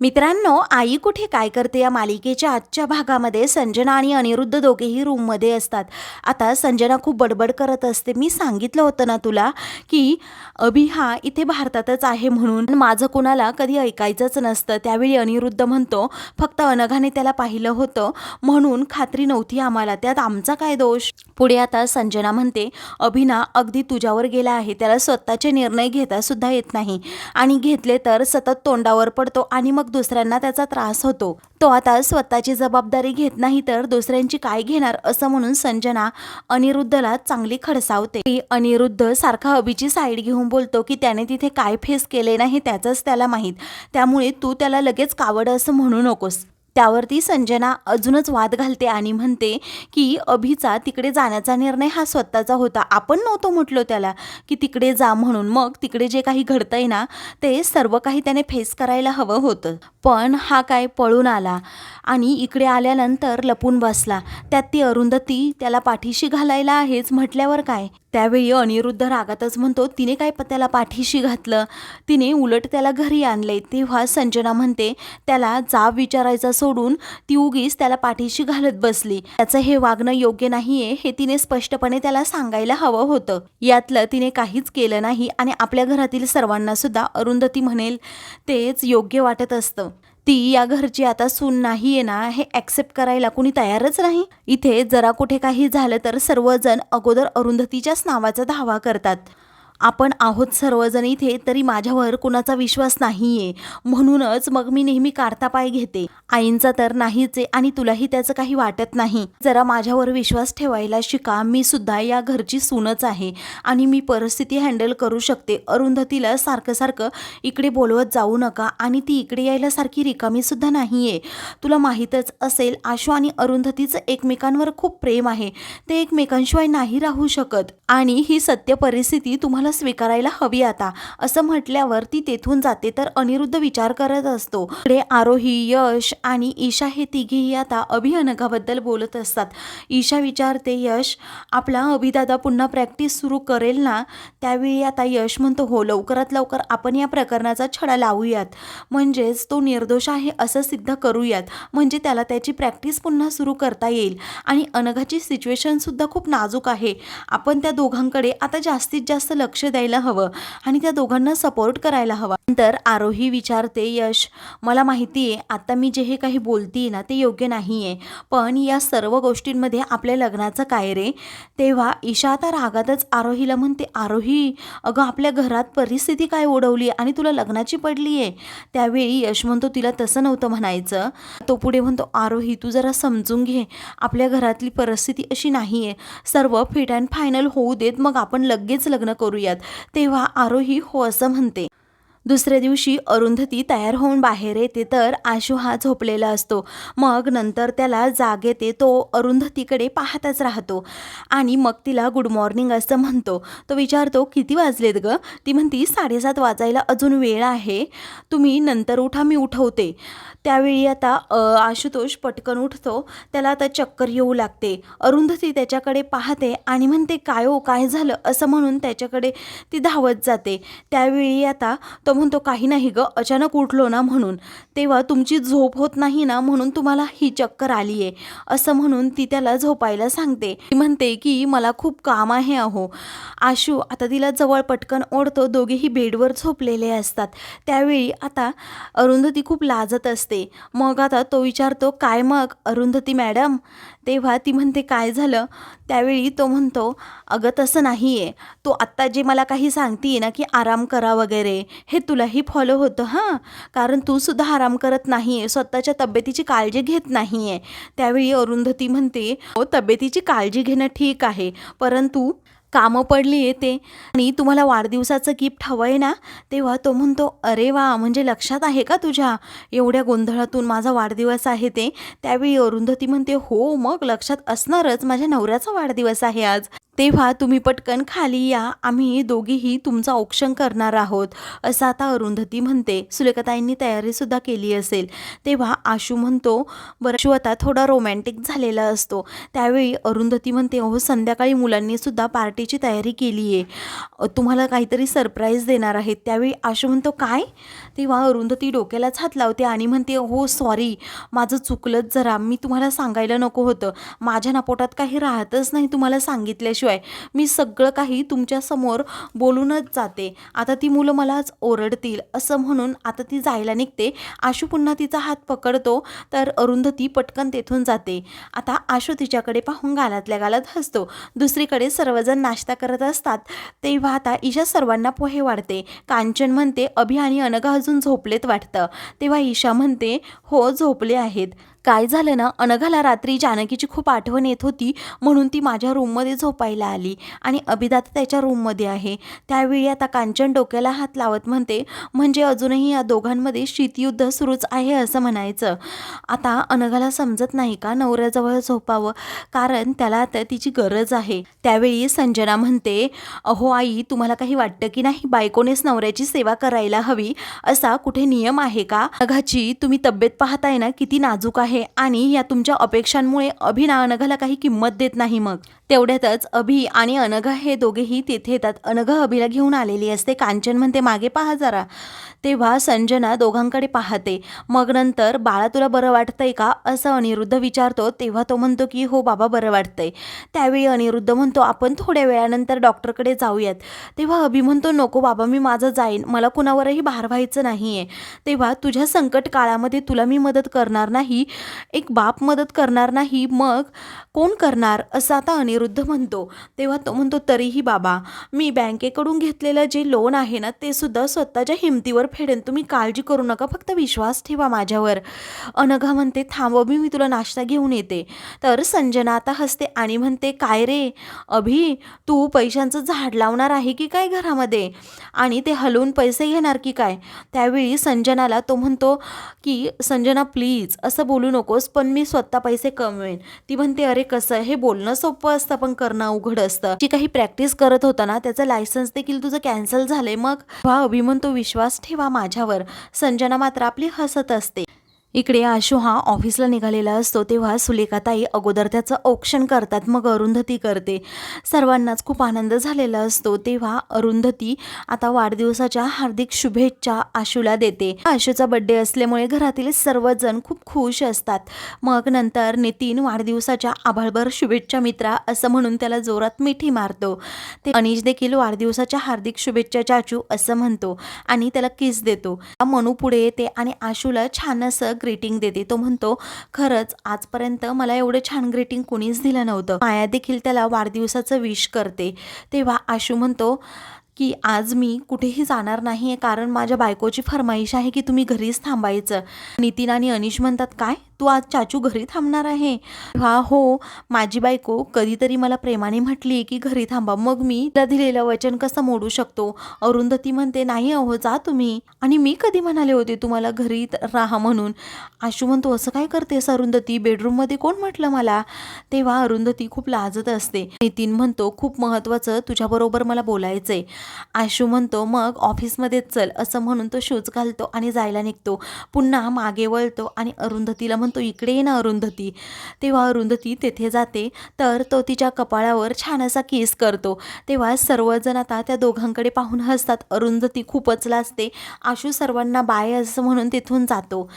मित्रांनो आई कुठे काय करते या मालिकेच्या आजच्या भागामध्ये? संजना आणि अनिरुद्ध दोघेही रूममध्ये असतात. आता संजना खूप बडबड करत असते. मी सांगितलं होतं ना तुला की अभि हा इथे भारतातच आहे म्हणून माझं कोणाला कधी ऐकायचंच नसतं. त्यावेळी अनिरुद्ध म्हणतो फक्त अनघाने त्याला पाहिलं होतं. म्हणून खात्री नव्हती आम्हाला. त्यात आमचा काय दोष? पुढे आता संजना म्हणते अभिना अगदी तुझ्यावर गेला आहे. त्याला स्वतःचे निर्णय घेता सुद्धा येत नाही. आणि घेतले तर सतत तोंडावर पडतो आणि मग दुसऱ्यांना त्याचा त्रास होतो. तो आता स्वतःची जबाबदारी घेत नाही तर दुसऱ्यांची काय घेणार असं म्हणून संजना अनिरुद्धला चांगली खडसावते. अनिरुद्ध सारखा अभिची साईड घेऊन बोलतो की त्याने तिथे काय फेस केले नाही त्याचंच त्याला माहीत. त्यामुळे तू त्याला लगेच कावड असं म्हणू नकोस. त्यावरती संजना अजूनच वाद घालते आणि म्हणते की अभिचा तिकडे जाण्याचा निर्णय हा स्वतःचा होता. आपण नव्हतो म्हटलो त्याला की तिकडे जा म्हणून. मग तिकडे जे काही घडतंय ना ते सर्व काही त्याने फेस करायला हवं होतं. पण हा काय पळून आला आणि इकडे आल्यानंतर लपून बसला. त्यात ती अरुंधती त्याला पाठीशी घालायला आहेच म्हटल्यावर काय? त्यावेळी अनिरुद्ध रागातच म्हणतो तिने काय त्याला पाठीशी घातलं? तिने उलट त्याला घरी आणले तेव्हा संजना म्हणते त्याला जाब विचारायचा सोडून ती उगीच त्याला पाठीशी घालत बसली. त्याचं हे वागणं योग्य नाहीये हे तिने स्पष्टपणे त्याला सांगायला हवं होतं. यातलं तिने काहीच केलं नाही आणि आपल्या घरातील सर्वांना सुद्धा अरुंधती म्हणेल तेच योग्य वाटत असतं. ती या घरची आता सून नाही आहे ना हे ॲक्सेप्ट करायला कुणी तयारच नाही? इथे जरा कुठे काही झालं तर सर्वजण अगोदर अरुंधतीच्याच नावाचा धावा करतात. आपण आहोत सर्वजण इथे तरी माझ्यावर कुणाचा विश्वास नाही आहे म्हणूनच मग मी नेहमी काढता पाय घेते. आईंचा तर नाहीच आहे आणि तुलाही त्याचं काही वाटत नाही. जरा माझ्यावर विश्वास ठेवायला शिका. मी सुद्धा या घरची सूनच आहे आणि मी परिस्थिती हँडल करू शकते. अरुंधतीला सारखं सारखं इकडे बोलवत जाऊ नका आणि ती इकडे यायला सारखी रिकामी सुद्धा नाही आहे तुला माहीतच असेल आशू आणि अरुंधतीचं एकमेकांवर खूप प्रेम आहे. ते एकमेकांशिवाय नाही राहू शकत. आणि ही सत्य परिस्थिती तुम्हाला स्वीकारायला हवी आता. असं म्हटल्यावर ती तेथून जाते तर अनिरुद्ध विचार करत असतो. पुढे आरोही यश आणि ईशा हे तिघेही आता अभिअनघाबद्दल बोलत असतात. ईशा विचारते यश आपला अभिदादा पुन्हा प्रॅक्टिस सुरू करेल ना? त्यावेळी आता यश म्हणतो हो लवकरात लवकर आपण या प्रकरणाचा छडा लावूयात. म्हणजेच तो निर्दोष आहे असं सिद्ध करूयात. म्हणजे त्याला त्याची प्रॅक्टिस पुन्हा सुरू करता येईल. आणि अनघाची सिच्युएशनसुद्धा खूप नाजूक आहे. आपण त्या दोघांकडे आता जास्तीत जास्त लक्ष लक्ष द्यायला हवं आणि त्या दोघांना सपोर्ट करायला हवा. नंतर आरोही विचारते यश मला माहिती आहे आता मी जे हे काही बोलतीये ना ते योग्य नाही आहे पण या सर्व गोष्टींमध्ये आपल्या लग्नाचं काय रे? तेव्हा ईशा आता रागातच आरोहीला म्हणते आरोही अगं आपल्या घरात परिस्थिती काय ओढवली आणि तुला लग्नाची पडली आहे त्यावेळी यश म्हणतो तिला तसं नव्हतं म्हणायचं. तो पुढे म्हणतो आरोही तू जरा समजून घे. आपल्या घरातली परिस्थिती अशी नाही आहे सर्व फिट अँड फायनल होऊ देत मग आपण लगेच लग्न करूया. करूयात तेव्हा आरोही हो असं म्हणते. दुसऱ्या दिवशी अरुंधती तयार होऊन बाहेर येते तर आशू हा झोपलेला असतो. मग नंतर त्याला जाग येते तो अरुंधतीकडे पाहताच राहतो आणि मग तिला गुड मॉर्निंग असं म्हणतो. तो विचारतो किती वाजलेत ग? ती म्हणती साडेसात वाजायला अजून वेळ आहे. तुम्ही नंतर उठा मी उठवते. त्यावेळी आता आशुतोष पटकन उठतो. त्याला आता चक्कर येऊ लागते. अरुंधती त्याच्याकडे पाहते आणि म्हणते काय हो काय झालं? असं म्हणून त्याच्याकडे ती धावत जाते. त्यावेळी आता तो म्हणतो काही नाही ग. अचानक उठलो ना म्हणून. तेव्हा तुमची झोप होत नाही ना म्हणून तुम्हाला ही चक्कर आली आहे असं म्हणून ती त्याला झोपायला सांगते. ती म्हणते की मला खूप काम आहे अहो. आशू आता तिला जवळ पटकन ओढतो. दोघेही बेडवर झोपलेले असतात. त्यावेळी आता अरुंधती खूप लाजत असते. मग आता तो विचारतो काय मग? अरुंधती मॅडम तेव्हा ती म्हणते काय झालं? त्यावेळी तो म्हणतो अगं तसं नाही आहे तू आत्ता जे मला काही सांगतीये ना की आराम करा वगैरे हे तुलाही फॉलो होतं हां? कारण तू सुद्धा आराम करत नाही आहे स्वतःच्या तब्येतीची काळजी घेत नाही आहे त्यावेळी अरुंधती म्हणते हो तब्येतीची काळजी घेणं ठीक आहे. परंतु कामं पडली येते. आणि तुम्हाला वाढदिवसाचं गिफ्ट हवं आहे ना तेव्हा तो म्हणतो अरे वा म्हणजे लक्षात आहे का तुझ्या? एवढ्या गोंधळातून माझा वाढदिवस आहे ते. त्यावेळी अरुंधती म्हणते हो मग लक्षात असणारच माझ्या नवऱ्याचा वाढदिवस आहे आज. तेव्हा तुम्ही पटकन खाली या. आम्ही दोघीही तुमचं औक्षण करणार आहोत असं आता अरुंधती म्हणते. सुलेखाताईंनी तयारीसुद्धा केली असेल. तेव्हा आशू म्हणतो बरं आशू आता थोडा रोमॅन्टिक झालेला असतो. त्यावेळी अरुंधती म्हणते अहो संध्याकाळी मुलांनी सुद्धा पार्टीची तयारी केली आहे तुम्हाला काहीतरी सरप्राईज देणार आहेत. त्यावेळी आशू म्हणतो काय? तेव्हा अरुंधती डोक्यालाच हात लावते आणि म्हणते हो सॉरी माझं चुकलंच जरा. मी तुम्हाला सांगायला नको होतं. माझ्या नापोटात काही राहतच नाही तुम्हाला सांगितल्याशिवाय. मी सगळं काही तुमच्यासमोर बोलूनच जाते. आता ती मुलं मलाच ओरडतील असं म्हणून आता ती जायला निघते. आशू पुन्हा तिचा हात पकडतो तर अरुंधती पटकन तेथून जाते. आता आशू तिच्याकडे पाहून गालातल्या गालात हसतो. दुसरीकडे सर्वजण नाश्ता करत असतात. तेव्हा आता ईशा सर्वांना पोहे वाढते. कांचन म्हणते अभि आणि अनघा अजून झोपलेत वाटतं. तेव्हा ईशा म्हणते हो झोपले आहेत. काय झालं ना अनघाला रात्री जानकीची खूप आठवण येत होती म्हणून ती माझ्या रूममध्ये झोपायला आली. आणि अभिदाता त्याच्या रूममध्ये आहे. त्यावेळी आता कांचन डोक्याला हात लावत म्हणते म्हणजे अजूनही या दोघांमध्ये शीतयुद्ध सुरूच आहे असं म्हणायचं. आता अनघाला समजत नाही का नवऱ्याजवळ झोपावं? कारण त्याला आता तिची गरज आहे. त्यावेळी संजना म्हणते अहो आई तुम्हाला काही वाटतं की नाही? बायकोनेच नवऱ्याची सेवा करायला हवी. असा कुठे नियम आहे का? अघाची तुम्ही तब्येत पाहताय ना किती नाजूक आहे आणि या तुमच्या अपेक्षांमुळे अभिना अनघाला काही किंमत देत नाही मग. तेवढ्यातच अभि आणि अनघा हे दोघेही तिथे येतात. अनघा अभिला घेऊन आलेली असते. कांचन म्हणते मागे पहा जरा. तेव्हा संजना दोघांकडे पाहते. मग नंतर बाळा तुला बरं वाटतंय का? असं अनिरुद्ध विचारतो. तेव्हा तो म्हणतो की हो बाबा बरं वाटतंय. त्यावेळी अनिरुद्ध म्हणतो आपण थोड्या वेळानंतर डॉक्टरकडे जाऊयात. तेव्हा अभि म्हणतो नको बाबा मी माझं जाईन. मला कुणावरही भार व्हायचं नाही आहे तेव्हा तुझ्या संकट काळामध्ये तुला मी मदत करणार नाही. एक बाप मदत करणार नाही मग कोण करणार? असं आता अनिरुद्ध म्हणतो. तेव्हा तो म्हणतो तरीही बाबा मी बँकेकडून घेतलेलं जे लोन आहे ना ते सुद्धा स्वतःच्या हिमतीवर फेडेन. तुम्ही काळजी करू नका फक्त विश्वास ठेवा माझ्यावर. अनघा म्हणते थांब अभि मी तुला नाश्ता घेऊन येते. तर संजना आता हसते आणि म्हणते काय रे? अभि तू पैशांचं झाड लावणार आहे की काय घरामध्ये? आणि ते हलवून पैसे घेणार की काय? त्यावेळी संजनाला तो म्हणतो की संजना प्लीज असं बोलू नकोस पण मी स्वतः पैसे कमवेन. ती म्हणते अरे कसं? हे बोलणं सोपं असतं पण करणं अवघड असतं. जी काही प्रॅक्टिस करत होता ना त्याचं लायसन्स देखील तुझं कॅन्सल झालंय मग? वा अभि म्हणतो विश्वास ठेवा माझ्यावर. संजना मात्र आपली हसत असते. इकडे आशू हा ऑफिसला निघालेला असतो तेव्हा सुलेखाताई अगोदर त्याचं औक्षण करतात मग अरुंधती करते. सर्वांनाच खूप आनंद झालेला असतो तेव्हा अरुंधती आता वाढदिवसाच्या हार्दिक शुभेच्छा आशूला देते. आशूचा बड्डे असल्यामुळे घरातील सर्वजण खूप खुश असतात. मग नंतर नितीन वाढदिवसाच्या आभाळभर शुभेच्छा मित्रा असं म्हणून त्याला जोरात मिठी मारतो. ते अनिश देखील वाढदिवसाच्या हार्दिक शुभेच्छा चाचू असं म्हणतो आणि त्याला किस देतो. मनू पुढे येते आणि आशूला छान असं ग्रीटिंग देते. तो म्हणतो खरंच आजपर्यंत मला एवढं छान ग्रीटिंग कुणीच दिलं नव्हतं. माया देखील त्याला वाढदिवसाचं विश करते. तेव्हा आशू म्हणतो की आज मी कुठेही जाणार नाही आहे कारण माझ्या बायकोची फरमाईश आहे की तुम्ही घरीच थांबायचं. नितीन आणि अनिश म्हणतात काय? तू आज चाचू घरी थांबणार आहे? हा हो. माझी बायको कधीतरी मला प्रेमाने म्हटली की घरी थांबा. मग मी तिला दिलेलं वचन कसं मोडू शकतो? अरुंधती म्हणते नाही अहो जा तुम्ही. आणि मी कधी म्हणाले होते तुम्हाला घरी राहा म्हणून. आशू म्हणतो असं काय करतेस अरुंधती? बेडरूममध्ये कोण म्हटलं मला? तेव्हा अरुंधती खूप लाजत असते. नितीन म्हणतो खूप महत्त्वाचं तुझ्याबरोबर मला बोलायचंय. आशू म्हणतो मग ऑफिसमध्येच चल. असं म्हणून तो शूज घालतो आणि जायला निघतो. पुन्हा मागे वळतो आणि अरुंधतीला म्हणतो इकडे ये ना अरुंधती. तेव्हा अरुंधती तेथे जाते तर तो तिच्या कपाळावर छान असा किस करतो. तेव्हा सर्वजण आता त्या दोघांकडे पाहून हसतात. अरुंधती खूपच लाजते. आशू सर्वांना बाय असं म्हणून तिथून जातो.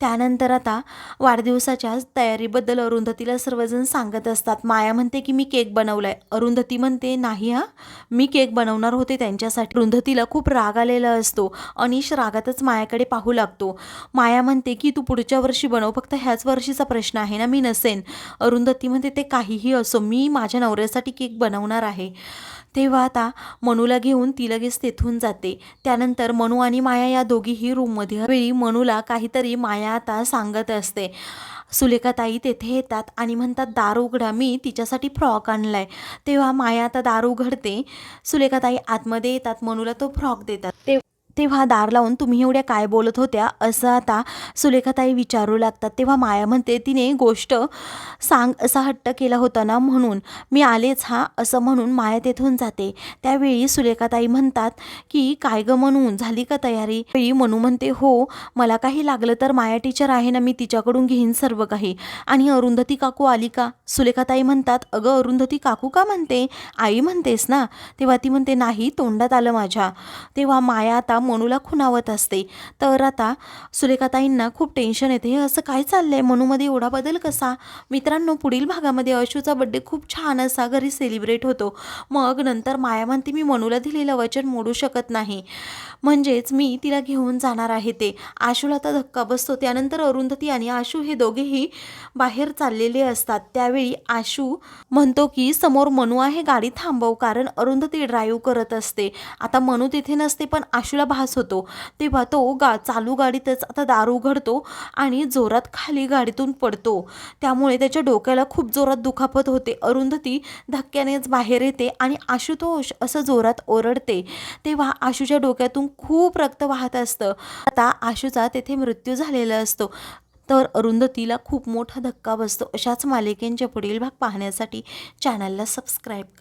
त्यानंतर आता वाढदिवसाच्या तयारीबद्दल अरुंधतीला सर्वजण सांगत असतात. माया म्हणते की मी केक बनवलाय. अरुंधती म्हणते नाही हा मी केक बनवणार होते त्यांच्यासाठी. अरुंधतीला खूप राग आलेला असतो. अनिश रागातच मायाकडे पाहू लागतो. माया म्हणते की तू पुढच्या वर्षी बनव फक्त ह्याच वर्षीचा प्रश्न आहे ना मी नसेन. अरुंधती म्हणते ते काहीही असो मी माझ्या नवऱ्यासाठी केक बनवणार आहे. तेव्हा आता मनूला घेऊन ती लगेच तेथून जाते. त्यानंतर मनू आणि माया या दोघीही रूममध्ये वेळी मनूला काहीतरी माया आता सांगत असते. सुलेखाताई तेथे येतात आणि म्हणतात दार उघडा मी तिच्यासाठी फ्रॉक आणलाय. तेव्हा माया आता दार उघडते. सुलेखाताई आतमध्ये येतात. मनूला तो फ्रॉक देतात. ते तेव्हा दार लावून तुम्ही एवढ्या काय बोलत होत्या असं आता सुलेखाताई विचारू लागतात. तेव्हा माया म्हणते तिने गोष्ट सांग असा हट्ट केला होता ना म्हणून. मी आलेच हा असं म्हणून माया तेथून जाते. त्यावेळी सुलेखाताई म्हणतात की काय ग म्हणून झाली का तयारी? वेळी मनू म्हणते हो मला काही लागलं तर माया टीचर आहे ना मी तिच्याकडून घेईन सर्व काही. आणि अरुंधती काकू आली का? सुलेखाताई म्हणतात अगं अरुंधती काकू का म्हणते? आई म्हणतेस ना? तेव्हा ती म्हणते नाही तोंडात आलं माझ्या. तेव्हा माया आता मनूला खुणावत असते. तर आता सुलेखाताईंना खूप टेन्शन येते. हे असं काय चाललं आहे मनूमध्ये एवढा बदल कसा? मित्रांनो पुढील भागामध्ये अशूचा बड्डे खूप छान असा घरी सेलिब्रेट होतो. मग नंतर माया म्हणते मी मनूला दिलेलं वचन मोडू शकत नाही. म्हणजेच मी तिला घेऊन जाणार आहे ते. आशूला तर धक्का बसतो. त्यानंतर अरुंधती आणि आशू हे दोघेही बाहेर चाललेले असतात. त्यावेळी आशू म्हणतो की समोर मनू आहे गाडी थांबव. कारण अरुंधती ड्राईव्ह करत असते. आता मनू तिथे नसते पण आशूला भास होतो. तेव्हा तो गा चालू गाडीतच आता दार उघडतो आणि जोरात खाली गाडीतून पडतो. त्यामुळे त्याच्या डोक्याला खूप जोरात दुखापत होते. अरुंधती धक्क्यानेच बाहेर येते आणि आशुतोष असं जोरात ओरडते. तेव्हा आशूच्या डोक्यातून खूप रक्त वाहत असतं. आता आशूचा तेथे मृत्यू झालेला असतो. तर अरुंधतीला खूप मोठा धक्का बसतो. अशाच मालिकेंच्या पुढील भाग पाहण्यासाठी चॅनलला सबस्क्राईब करा.